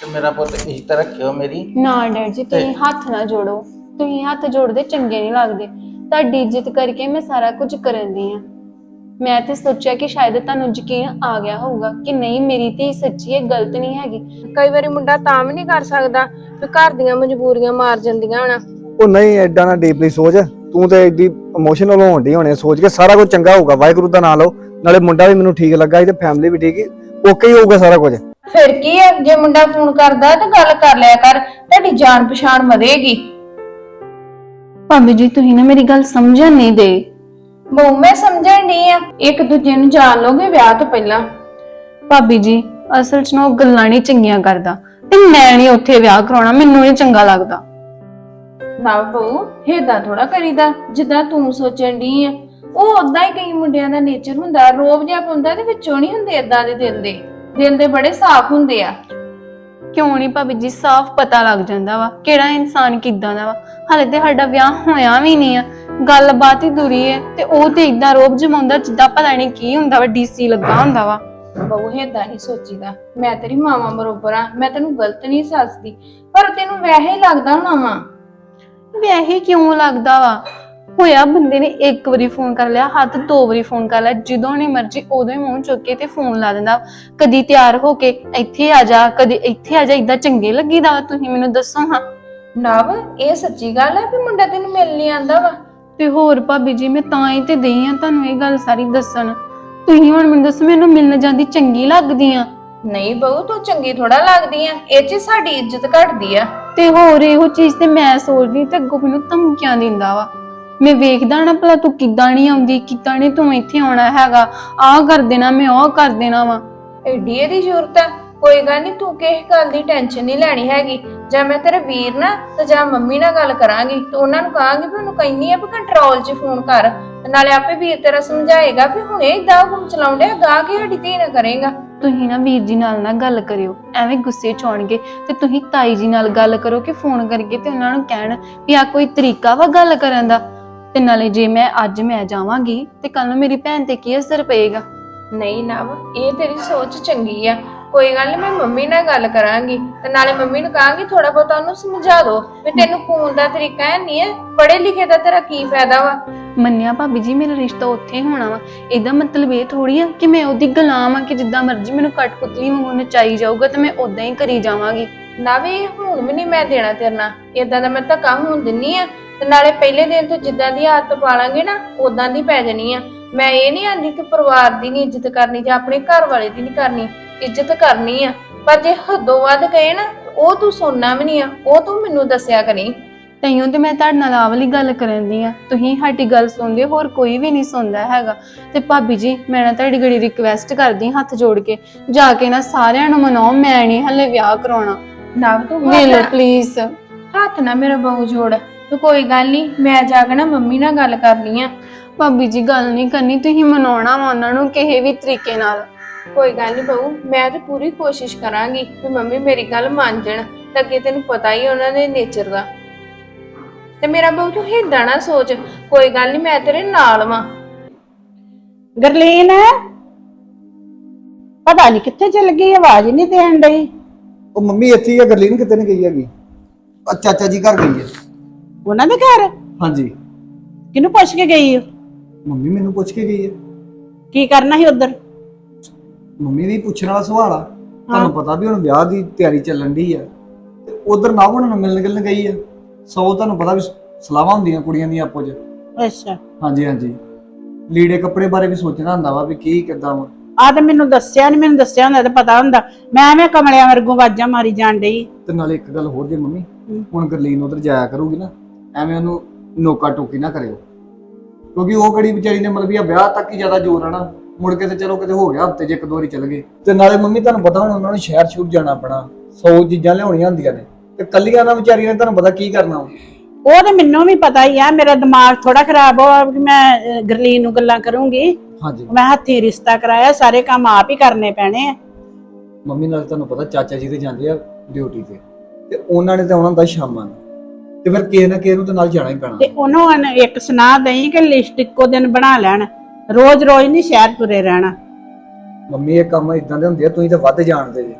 ਤੇ ਮੇਰਾ ਪੁੱਤ ਇੱਜ਼ਤ ਰੱਖਿਓ ਮੇਰੀ। ਨਾ ਡੈਡ ਜੀ ਤੁਸੀਂ ਹੱਥ ਨਾ ਜੋੜੋ। ਤੁਸੀਂ ਹੱਥ ਜੋੜਦੇ ਚੰਗੇ ਨਹੀਂ ਲੱਗਦੇ। ਤੁਹਾਡੀ ਇੱਜ਼ਤ ਕਰਕੇ ਮੈਂ ਸਾਰਾ ਕੁਝ ਕਰਨ ਦੀ ਆ ਮੈਂ ਤੇ ਸੋਚਿਆ ਕਿ ਸ਼ਾਇਦ ਤੁਹਾਨੂੰ ਯਕੀਨ ਆ ਗਿਆ ਹੋਊਗਾ ਕਿ ਨਹੀਂ ਮੇਰੀ ਧੀ ਸੱਚੀ ਹੈ ਗਲਤ ਨਹੀਂ ਹੈਗੀ। ਕਈ ਵਾਰੀ ਮੁੰਡਾ ਤਾਂ ਵੀ ਨਹੀਂ ਕਰ ਸਕਦਾ ਵੀ ਘਰ ਦੀਆਂ ਮਜਬੂਰੀਆਂ ਮਾਰ ਜਾਂਦੀਆਂ ਹਣਾ। ਉਹ ਨਹੀਂ ਐਡਾ ਨਾ ਡੀਪਲੀ ਸੋਚ। ਤੂੰ ਤੇ ਐਡੀ ਇਮੋਸ਼ਨਲ ਹੋਣ ਹੋਣੀ ਸੋਚ ਕੇ। ਸਾਰਾ ਕੁਝ ਚੰਗਾ ਹੋਊਗਾ। ਵਾਹਿਗੁਰੂ ਦਾ ਨਾਮ ਲਓ। ਨਾਲੇ ਮੁੰਡਾ ਵੀ ਮੈਨੂੰ ਠੀਕ ਲੱਗਾ ਸੀ ਤੇ ਫੈਮਿਲੀ ਵੀ ਠੀਕ ਹੀ ਓਕੇ ਹੀ ਹੋਊਗਾ ਸਾਰਾ ਕੁਝ। ਫਿਰ ਕੀ ਹੈ ਜੇ ਮੁੰਡਾ ਫੋਨ ਕਰਦਾ ਤਾਂ ਗੱਲ ਕਰ ਲਿਆ ਕਰ ਤੁਹਾਡੀ ਜਾਣ ਪਛਾਣ ਵਧੇਗੀ। ਭਾਬੀ ਜੀ ਤੁਸੀਂ ਨਾ ਮੇਰੀ ਗੱਲ ਸਮਝਣ ਨਹੀਂ ਦੇ। ਬਹੁ ਮੈਂ ਸਮਝਣ ਨਹੀਂ ਆ। ਇੱਕ ਦੂਜੇ ਨੂੰ ਜਾਣ ਲੋਗੇ ਵਿਆਹ ਤੋਂ ਪਹਿਲਾਂ। ਭਾਬੀ ਜੀ ਅਸਲ 'ਚ ਨਾ ਉਹ ਗੱਲਾਂ ਨਹੀਂ ਚੰਗੀਆਂ ਕਰਦਾ ਤੇ ਮੈਂ ਨਹੀਂ ਉੱਥੇ ਵਿਆਹ ਕਰਾਉਣਾ ਮੈਨੂੰ ਨਹੀਂ ਚੰਗਾ ਲੱਗਦਾ। ਨਾ ਬਹੁ ਏਦਾਂ ਥੋੜਾ ਕਰੀਦਾ ਜਿੱਦਾਂ ਤੂੰ ਸੋਚਣ ਦੀ ਆ। ਉਹ ਉਦਾਂ ਹੀ ਕਈ ਮੁੰਡਿਆਂ ਦਾ ਨੇਚਰ ਹੁੰਦਾ ਰੋਬ ਜਿਹਾ ਪਾਉਂਦਾ ਤੇ ਵਿੱਚੋਂ ਨਹੀਂ ਹੁੰਦੇ ਏਦਾਂ ਦੇ ਦਿਲ ਦੇ। ਦਿਲ ਦੇ ਬੜੇ ਸਾਫ਼ ਹੁੰਦੇ ਆ। ਕਿਉਂ ਨਹੀਂ ਭਾਬੀ ਜੀ ਸਾਫ਼ ਪਤਾ ਲੱਗ ਜਾਂਦਾ ਵਾ ਕਿਹੜਾ ਇਨਸਾਨ ਕਿੱਦਾਂ ਦਾ ਵਾ। ਹਾਲੇ ਤੇ ਸਾਡਾ ਵਿਆਹ ਹੋਇਆ ਵੀ ਨਹੀਂ ਆ। ਗੱਲਬਾਤ ਹੀ ਦੂਰੀ ਹੈ ਤੇ ਉਹ ਤੇ ਇਦਾਂ ਰੋਬ ਜਮਾਉਂਦਾ ਜਿੱਦਾਂ ਪਤਾ ਨਹੀਂ ਕੀ ਹੁੰਦਾ ਵਾ ਡੀਸੀ ਲੱਗਾ ਹੁੰਦਾ ਵਾ। ਬਹੁ ਏਦਾਂ ਨਹੀਂ ਸੋਚੀਦਾ। ਮੈਂ ਤੇਰੀ ਮਾਵਾਂ ਬਰੋਬਰ ਆ ਮੈਂ ਤੈਨੂੰ ਗਲਤ ਨਹੀਂ ਸੱਚਦੀ ਪਰ ਤੈਨੂੰ ਵੈਸੇ ਹੀ ਲੱਗਦਾ ਹੋਣਾ ਵਾ। ਵੈਸੇ ਕਿਉਂ ਲੱਗਦਾ ਵਾ? ਹੋਇਆ ਬੰਦੇ ਨੇ ਇੱਕ ਵਾਰੀ ਫੋਨ ਕਰ ਲਿਆ ਹੱਥ ਦੋ ਵਾਰੀ ਫੋਨ ਕਰ ਲਿਆ ਜਦੋਂ ਨੇ ਮਰਜ਼ੀ ਉਦੋਂ ਹੀ ਮੂੰਹ ਚੁੱਕ ਕੇ ਤੇ ਫੋਨ ਲਾ ਦਿੰਦਾ ਕਦੀ ਤਿਆਰ ਹੋ ਕੇ ਇੱਥੇ ਆ ਜਾ ਕਦੀ ਇੱਥੇ ਆ ਜਾ ਇਦਾਂ ਚੰਗੇ ਲੱਗੀਦਾ ਤੁਸੀਂ ਮੈਨੂੰ ਦੱਸੋ ਹਾਂ। ਨਵ ਇਹ ਸੱਚੀ ਗੱਲ ਹੈ ਵੀ ਮੁੰਡਾ ਤੈਨੂੰ ਮਿਲ ਨਹੀਂ ਆਂਦਾ ਵਾ? ਤੇ ਹੋਰ ਭਾਬੀ ਜੀ ਮੈਂ ਤਾਂ ਹੀ ਤੇ ਦਈ ਆ ਤੁਹਾਨੂੰ ਇਹ ਗੱਲ ਸਾਰੀ ਦੱਸਣ। ਤੁਸੀਂ ਹੁਣ ਮੈਨੂੰ ਦੱਸੋ ਮੈਨੂੰ ਮਿਲਣ ਜਾਂਦੀ ਚੰਗੀ ਲੱਗਦੀ ਆ? ਨਹੀਂ ਬਹੂ ਤੂੰ ਚੰਗੀ ਥੋੜਾ ਲੱਗਦੀ ਆ ਇਹ ਚ ਸਾਡੀ ਇੱਜ਼ਤ ਘਟਦੀ ਆ। ਤੇ ਹੋਰ ਇਹੋ ਚੀਜ਼ ਤੇ ਮੈਂ ਸੋਚਦੀ ਤੇ ਅੱਗੋਂ ਮੈਨੂੰ ਧਮਕੀਆਂ ਦਿੰਦਾ ਵਾ। ਮੈਂ ਵੇਖਦਾ ਨਾ ਭਲਾ ਤੂੰ ਕਿੱਦਾਂ ਨਹੀਂ ਆਉਂਦੀ ਕਿੱਦਾਂ ਨਹੀਂ ਤੂੰ ਇੱਥੇ ਆਉਣਾ ਹੈਗਾ। ਆਹ ਕਰ ਦੇਣਾ ਮੈਂ ਉਹ ਕਰ ਦੇਣਾ ਵਾ। ਐਡੀ ਇਹਦੀ ਜ਼ਰੂਰਤ ਆ। ਕੋਈ ਗੱਲ ਨਹੀਂ ਤੂੰ ਕਿਸੇ ਗੱਲ ਦੀ ਟੈਨਸ਼ਨ ਨਹੀਂ ਲੈਣੀ ਹੈਗੀ। ਜਾਂ ਮੈਂ ਤੇਰੇ ਵੀਰ ਨਾ ਤੇ ਜਾਂ ਮੰਮੀ ਨਾਲ ਗੱਲ ਕਰਾਂਗੀ। ਤੇ ਉਹਨਾਂ ਨੂੰ ਕਹਾਂਗੀ ਵੀ ਉਹਨੂੰ ਕਹਿੰਨੀ ਆ ਵੀ ਕੰਟਰੋਲ 'ਚ ਫੋਨ ਕਰ। ਤੇ ਨਾਲੇ ਆਪੇ ਵੀਰ ਤੇਰਾ ਸਮਝਾਏਗਾ ਵੀ ਹੁਣੇ ਇਦਾਂ ਹੁਕਮ ਚਲਾਉਂਦੇ ਗਾ ਕੇ ਸਾਡੀ ਧੀ ਨਾ ਕਰੇਗਾ। ਤੁਸੀਂ ਨਾ ਵੀਰ ਜੀ ਨਾਲ ਨਾ ਗੱਲ ਕਰਿਓ। ਐਵੇਂ ਗੁੱਸੇ ਚ ਆਉਣਗੇ ਤੇ ਤੁਸੀਂ ਤਾਈ ਜੀ ਨਾਲ ਗੱਲ ਕਰੋ ਕਿ ਫੋਨ ਕਰਕੇ ਤੇ ਉਹਨਾਂ ਨੂੰ ਕਹਿਣ ਵੀ ਆ ਕੋਈ ਤਰੀਕਾ ਵਾ ਗੱਲ ਕਰਨ ਦਾ। ਤੇ ਨਾਲੇ ਜੇ ਮੈਂ ਅੱਜ ਮੈਂ ਜਾਵਾਂਗੀ ਤੇ ਕੱਲ ਨੂੰ ਮੇਰੀ ਭੈਣ ਤੇ ਕੀ ਅਸਰ ਪਏਗਾ? ਨਹੀਂ ਨਵ ਇਹ ਤੇਰੀ ਸੋਚ ਚੰਗੀ ਆ। ਕੋਈ ਗੱਲ ਨਹੀਂ ਮੈਂ ਮੰਮੀ ਨਾਲ ਗੱਲ ਕਰਾਂਗੀ। ਤੇ ਨਾਲੇ ਮੰਮੀ ਨੂੰ ਕਹਾਂਗੀ ਥੋੜਾ ਬਹੁਤਾ ਉਹਨੂੰ ਸਮਝਾ ਦਿਓ ਵੀ ਤੈਨੂੰ ਫੋਨ ਦਾ ਤਰੀਕਾ ਹੈ ਨਹੀਂ ਹੈ ਪੜ੍ਹੇ ਲਿਖੇ ਦਾ ਤੇਰਾ ਕੀ ਫਾਇਦਾ ਵਾ? ਮੰਨਿਆ ਭਾਬੀ ਜੀ ਮੇਰਾ ਰਿਸ਼ਤਾ ਉੱਥੇ ਹੋਣਾ ਵਾ। ਇਹਦਾ ਮਤਲਬ ਇਹ ਥੋੜੀ ਆ ਕਿ ਮੈਂ ਉਹਦੀ ਗੁਲਾਮ ਆ ਕਿ ਜਿੱਦਾਂ ਮਰਜ਼ੀ ਮੈਨੂੰ ਕਟਪੁਤਲੀ ਵਾਂਗੂ ਨਚਾਈ ਜਾਊਗਾ ਤੇ ਮੈਂ ਉਦਾਂ ਹੀ ਕਰੀ ਜਾਵਾਂਗੀ। ਨਾ ਵੀ ਹੁਣ ਵੀ ਨਹੀਂ ਮੈਂ ਦੇਣਾ ਤੇਰੇ ਨਾਲ। ਇਦਾਂ ਦਾ ਮੈਂ ਧੱਕਾ ਹੋਣ ਦਿੰਨੀ ਆ। ਤੇ ਨਾਲੇ ਪਹਿਲੇ ਦਿਨ ਤੋਂ ਜਿੱਦਾਂ ਦੀ ਆਦਤ ਪਾ ਲਾਂਗੇ ਨਾ ਉਦਾਂ ਦੀ ਪੈ ਜਾਣੀ ਆ। ਮੈਂ ਇਹ ਨਹੀਂ ਆਂਦੀ ਕਿ ਪਰਿਵਾਰ ਦੀ ਨਹੀਂ ਇੱਜ਼ਤ ਕਰਨੀ ਜਾਂ ਆਪਣੇ ਘਰ ਵਾਲੇ ਦੀ ਨਹੀਂ ਕਰਨੀ ਇੱਜ਼ਤ ਕਰਨੀ ਆ। ਪਰ ਜੇ ਹੱਦੋਂ ਵੱਧ ਗਏ ਨਾ ਉਹ ਤੂੰ ਸੁਣਨਾ ਵੀ ਨਹੀਂ ਆ ਉਹ ਤੂੰ ਮੈਨੂੰ ਦੱਸਿਆ ਕਰੀ। ਤਈਓ ਤੇ ਮੈਂ ਤੁਹਾਡੇ ਨਾਲ ਆਹ ਵਾਲੀ ਗੱਲ ਕਰਨ ਦੀ ਆ। ਤੁਸੀਂ ਸਾਡੀ ਗੱਲ ਸੁਣਦੇ ਹੋ, ਹੋਰ ਕੋਈ ਵੀ ਨਹੀਂ ਸੁਣਦਾ ਹੈਗਾ। ਤੇ ਭਾਬੀ ਜੀ ਮੈਂ ਨਾ ਤੁਹਾਡੀ ਗੜੀ ਰਿਕਵੈਸਟ ਕਰਦੀ ਹਾਂ ਹੱਥ ਜੋੜ ਕੇ। ਜਾ ਕੇ ਨਾ ਸਾਰਿਆਂ ਨੂੰ ਮਨਾਓ ਮੈਂ ਨਹੀਂ ਹਲੇ ਵਿਆਹ ਕਰਾਉਣਾ। ਨਾ ਤੂੰ ਮਿਲੋ ਹੱਥ- ਪਲੀਜ਼ ਹੱਥ ਨਾ ਮੇਰਾ ਬਹੁ ਜੋੜ। ਤੂੰ ਕੋਈ ਗੱਲ ਨਹੀਂ ਮੈਂ ਜਾ ਕੇ ਨਾ ਮੰਮੀ ਨਾਲ ਗੱਲ ਕਰਨੀ ਆ। ਭਾਬੀ ਜੀ ਗੱਲ ਨਹੀਂ ਕਰਨੀ ਤੁਸੀਂ ਮਨਾਉਣਾ ਵਾ ਉਹਨਾਂ ਨੂੰ ਕਿਸੇ ਵੀ ਤਰੀਕੇ ਨਾਲ। ਕੋਈ ਗੱਲ ਨਹੀਂ ਬਹੂ ਮੈਂ ਤੇ ਪੂਰੀ ਕੋਸ਼ਿਸ਼ ਕਰਾਂਗੀ ਕਿ ਮੰਮੀ ਮੇਰੀ ਗੱਲ ਮੰਨ ਜਾਣ ਤੇ ਅੱਗੇ ਤੈਨੂੰ ਪਤਾ ਹੀ ਉਹਨਾਂ ਦੇ ਨੇਚਰ ਦਾ। ਤੇ ਮੇਰਾ ਬਹੂ ਤੂੰ ਏਦਾਂ ਨਾ ਸੋਚ ਕੋਈ ਗੱਲ ਨਹੀਂ ਮੈਂ ਤੇਰੇ ਨਾਲ ਵਾਂ। ਗਰਲੀਨ? ਪਤਾ ਨਹੀਂ ਕਿੱਥੇ ਚਲ ਗਈ ਆਵਾਜ਼ ਨਹੀਂ ਦੇਣ ਡਈ। ਉਹ ਮੰਮੀ ਇੱਥੇ ਹੀ ਆ ਗਰਲੀਨ ਕਿਤੇ ਨਹੀਂ ਗਈ ਹੈਗੀ। ਆ ਚਾਚਾ ਜੀ ਘਰ ਗਈ ਹੈ। ਉਹਨਾਂ ਦੇ ਘਰ? ਹਾਂਜੀ। ਕਿਹਨੂੰ ਪੁੱਛ ਕੇ ਗਈ ਓ? ਮੰਮੀ ਮੈਨੂੰ ਪੁੱਛ ਕੇ ਗਈ ਹੈ ਕੀ ਕਰਨਾ ਸੀ ਉਧਰ? ਮੰਮੀ ਵੀ ਪੁੱਛਣ ਵਾਲਾ ਸਵਾਲ ਆ। ਤੁਹਾਨੂੰ ਪਤਾ ਵੀ ਹੁਣ ਵਿਆਹ ਦੀ ਤਿਆਰੀ ਚੱਲਣ ਦੀ ਆ। ਤੇ ਉਧਰ ਨਾ ਉਹਨਾਂ ਨੂੰ ਮਿਲਣ ਗਿਲਣ ਗਈ ਆ। ਸੋ ਤੁਹਾਨੂੰ ਪਤਾ ਵੀ ਸਲਾਹਾਂ ਹੁੰਦੀਆਂ ਕੁੜੀਆਂ ਦੀਆਂ ਆਪੋ 'ਚ ਅੱਛਾ। ਹਾਂਜੀ ਹਾਂਜੀ। ਲੀੜੇ ਕੱਪੜੇ ਬਾਰੇ ਵੀ ਸੋਚਣਾ ਹੁੰਦਾ ਵਾ ਵੀ ਕੀ ਕਿੱਦਾਂ ਵਾ। ਆ ਤਾਂ ਮੈਨੂੰ ਦੱਸਿਆ ਨਹੀਂ ਮੈਨੂੰ ਦੱਸਿਆ ਹੁੰਦਾ ਤਾਂ ਪਤਾ ਹੁੰਦਾ। ਮੈਂ ਐਵੇਂ ਕਮਲਿਆਂ ਵਰਗੂ ਵਾਜਾਂ ਮਾਰੀ ਜਾਣ ਡਈ। ਤੇ ਨਾਲੇ ਇੱਕ ਗੱਲ ਹੋਰ ਜੇ ਮੰਮੀ। ਹੁਣ ਗਰਲੀਨ ਉਧਰ ਜਾਇਆ ਕਰੂਗੀ ਨਾ। ਐਵੇਂ ਉਹਨੂੰ ਨੋਕਾ ਟੋਕੀ ਨਾ ਕਰਿਓ। ਕਿਉਂਕਿ ਉਹ ਕਿਹੜੀ ਵਿਚਾਰੀ ਨੇ ਮਤਲਬ ਵੀ ਆ ਵਿਆਹ ਤੱਕ ਹੀ ਜ਼ਿਆਦਾ ਜ਼ੋਰ ਆ ਨਾ ਮੁੜ ਕੇ ਤੇ ਚਲੋ ਕਿਤੇ ਹੋ ਗਿਆ ਹਫ਼ਤੇ 'ਚ ਇੱਕ ਦੋ ਵਾਰੀ ਚੱਲ ਗਏ। ਤੇ ਨਾਲੇ ਮੰਮੀ ਤੁਹਾਨੂੰ ਪਤਾ ਹੁਣ ਉਹਨਾਂ ਨੂੰ ਸ਼ਹਿਰ ਸ਼ੂਰ ਜਾਣਾ ਪੈਣਾ ਸੌ ਚੀਜ਼ਾਂ ਲਿਆਉਣੀਆਂ ਹੁੰਦੀਆਂ ਨੇ। ਤੇ ਕੱਲੀਆਂ ਨਾ ਵਿਚਾਰੀ ਨੇ ਤੁਹਾਨੂੰ ਪਤਾ ਕੀ ਕਰਨਾ ਵਾ। ਉਹ ਤਾਂ ਮੈਨੂੰ ਵੀ ਪਤਾ ਹੀ ਆ ਮੇਰਾ ਦਿਮਾਗ ਥੋੜਾ ਖਰਾਬ ਹੋ ਕਿ ਮੈਂ ਅਹ, ਗਰਲੀਨ ਨੂੰ ਗੱਲਾਂ ਕਰੂੰਗੀ। ਹਾਂਜੀ। ਮੈਂ ਹੱਥੀ ਰਿਸ਼ਤਾ ਕਰਾਇਆ ਸਾਰੇ ਕੰਮ ਆਪ ਹੀ ਕਰਨੇ ਪੈਣੇ ਆ। ਮੰਮੀ ਨਾਲ ਤੁਹਾਨੂੰ ਪਤਾ ਚਾਚਾ ਜੀ ਤੇ ਜਾਂਦੇ ਆ ਡਿਊਟੀ ਤੇ। ਤੇ ਉਹਨਾਂ ਨੇ ਤਾਂ ਆਉਣਾ ਹੁੰਦਾ ਸ਼ਾਮਾਂ ਨੂੰ। ਤੇ ਫਿਰ ਕਿਸੇ ਨਾ ਕਿਸੇ ਨੂੰ ਤਾਂ ਨਾਲ ਜਾਣਾ ਹੀ ਪੈਣਾ। ਤੇ ਉਹਨੂੰ ਅਨ- ਇੱਕ ਸੁਣਾ ਦਈ ਕਿ ਲਿਸਟ ਇੱਕੋ ਦਿਨ ਬਣਾ ਲੈਣ। ਰੋਜ਼ ਰੋਜ਼ ਨਹੀਂ ਸ਼ਹਿਰ ਤੁਰੇ ਰਹਿਣਾ। ਮੰਮੀ ਇਹ ਕੰਮ ਇਦਾਂ ਦੇ ਹੁੰਦੇ ਆ ਤੁਸੀਂ ਤਾਂ ਵੱਧ ਜਾਣਦੇ ਜੇ।